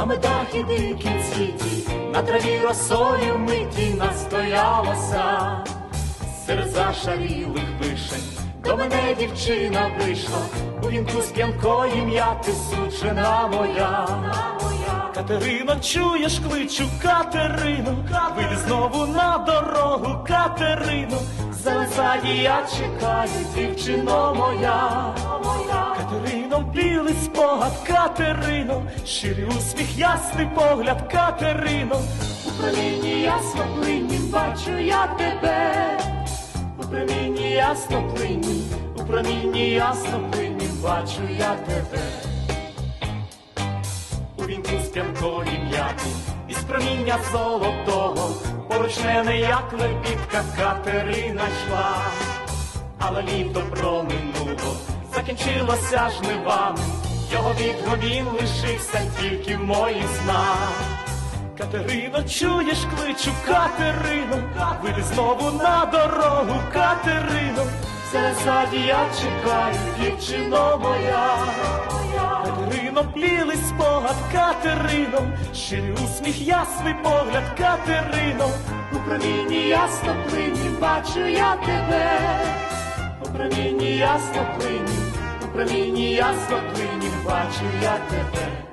на медах і дикім світі, на траві росою миті настоялося, серед зашарілих вишень до мене дівчина вийшла, у вінку з п'янкої м'яти сучена моя. Катерино, чуєш, кличу Катерино, вийди знову на дорогу, Катерино, Залезаді я чекаю, дівчино моя, білий спогад, Катерино, щирий усміх, ясний погляд, Катерино, у промінні ясно плині бачу я тебе, у промінні ясно плині, у промінні ясно плині бачу я тебе. У вінку з п'янкої м'яти, із проміння золотого, поруч мене, як лебідка Катерина йшла, але літо проминуло, закінчилося жнивами, його відгомін лишився тільки в моїх снах. Катерино, чуєш, кличу Катерино, вийди знову на дорогу, Катерино, Ззаді я чекаю, дівчино моя, Катерино, білий спогад, Катерино, щирий усміх, ясний погляд, Катерино, у промінні ясно плині бачу я тебе, у промінні ясно плині, у промінні ясно плині бачу я тебе.